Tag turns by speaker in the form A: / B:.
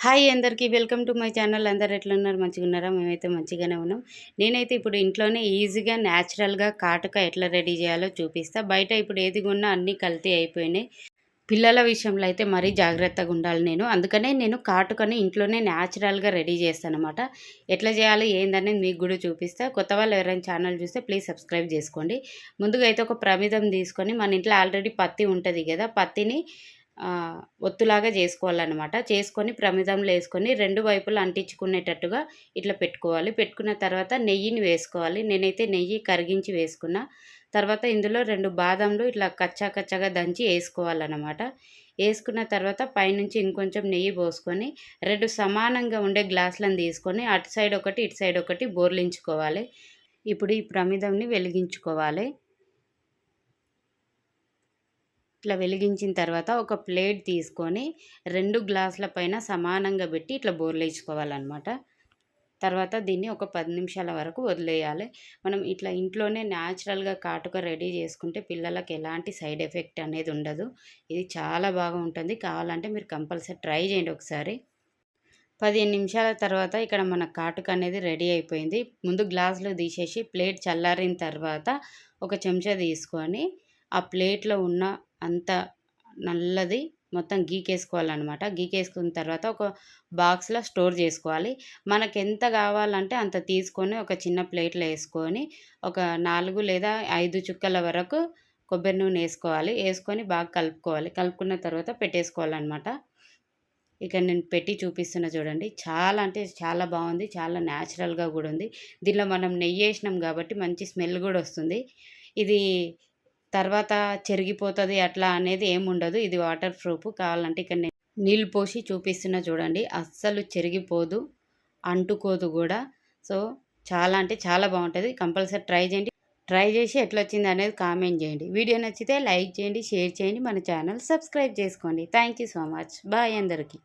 A: Hi అందరికీ welcome to my channel. అందరు ఎట్లున్నారు? మంచిగా ఉన్నారా మేమైతే మంచిగానే ఉన్నాం. నేనైతే ఇప్పుడు ఇంట్లోనే ఈజీగా న్యాచురల్గా కాటుక ఎట్లా రెడీ చేయాలో చూపిస్తా. బయట ఇప్పుడు ఏది కొన్నా అన్నీ కల్తీ అయిపోయినాయి. పిల్లల విషయంలో అయితే మరీ జాగ్రత్తగా ఉండాలి నేను. అందుకనే నేను కాటుకని ఇంట్లోనే న్యాచురల్గా రెడీ చేస్తాను అనమాట ఎట్లా చేయాలి ఏందనేది మీకు కూడా చూపిస్తా. కొత్త వాళ్ళు ఎవరైనా ఛానల్ చూస్తే ప్లీజ్ సబ్స్క్రైబ్ చేసుకోండి. ముందుగా అయితే ఒక ప్రమిదం తీసుకొని మన ఇంట్లో ఆల్రెడీ పత్తి ఉంటుంది కదా పత్తిని ఒత్తులాగా చేసుకోవాలన్నమాట. చేసుకొని ప్రమిదంలో వేసుకొని రెండు వైపులు అంటించుకునేటట్టుగా ఇట్లా పెట్టుకోవాలి. పెట్టుకున్న తర్వాత నెయ్యిని వేసుకోవాలి. నేనైతే నెయ్యి కరిగించి వేసుకున్నా. తర్వాత ఇందులో రెండు బాదంలు ఇట్లా కచ్చా కచ్చాగా దంచి వేసుకోవాలన్నమాట. వేసుకున్న తర్వాత పైనుంచి ఇంకొంచెం నెయ్యి పోసుకొని రెండు సమానంగా ఉండే గ్లాసులను తీసుకొని అటు సైడ్ ఒకటి ఇటు సైడ్ ఒకటి బోర్లించుకోవాలి. ఇప్పుడు ఈ ప్రమిదంని వెలిగించుకోవాలి. ఇట్లా వెలిగించిన తర్వాత ఒక ప్లేట్ తీసుకొని రెండు గ్లాసుల పైన సమానంగా పెట్టి ఇట్లా బోర్లేసుకోవాలన్నమాట తర్వాత దీన్ని ఒక పది నిమిషాల వరకు వదిలేయాలి. మనం ఇట్లా ఇంట్లోనే న్యాచురల్గా కాటుక రెడీ చేసుకుంటే పిల్లలకు ఎలాంటి సైడ్ ఎఫెక్ట్ అనేది ఉండదు. ఇది చాలా బాగా ఉంటుంది. కావాలంటే మీరు కంపల్సరీ ట్రై చేయండి ఒకసారి. పదిహేను నిమిషాల తర్వాత ఇక్కడ మన కాటుక అనేది రెడీ అయిపోయింది. ముందు గ్లాసులో తీసేసి ప్లేట్ చల్లారిన తర్వాత ఒక చెంచా తీసుకొని ఆ ప్లేట్లో ఉన్న అంత నల్లది మొత్తం గీకేసుకోవాలన్నమాట. గీకేసుకున్న తర్వాత ఒక బాక్స్లో స్టోర్ చేసుకోవాలి. మనకు ఎంత కావాలంటే అంత తీసుకొని ఒక చిన్న ప్లేట్లో వేసుకొని ఒక నాలుగు లేదా ఐదు చుక్కల వరకు కొబ్బరి నూనె వేసుకోవాలి. వేసుకొని బాగా కలుపుకోవాలి. కలుపుకున్న తర్వాత పెట్టేసుకోవాలన్నమాట. ఇక్కడ నేను పెట్టి చూపిస్తున్నా చూడండి. చాలా అంటే చాలా బాగుంది. చాలా న్యాచురల్గా కూడా ఉంది. దీనిలో మనం నెయ్యి వేసినాం కాబట్టి మంచి స్మెల్ కూడా వస్తుంది. ఇది తర్వాత చెరిగిపోతుంది అట్లా అనేది ఏముండదు. ఇది వాటర్ ప్రూఫ్. కావాలంటే ఇక్కడ నేను నీళ్ళు పోసి చూపిస్తున్నా చూడండి. అస్సలు చెరిగిపోదు అంటుకోదు కూడా. సో చాలా అంటే చాలా బాగుంటుంది. కంపల్సరీ ట్రై చేయండి. ట్రై చేసి ఎట్లా వచ్చింది అనేది కామెంట్ చేయండి. వీడియో నచ్చితే లైక్ చేయండి షేర్ చేయండి. మన ఛానల్ సబ్స్క్రైబ్ చేసుకోండి. Thank you so much. Bye అందరికీ.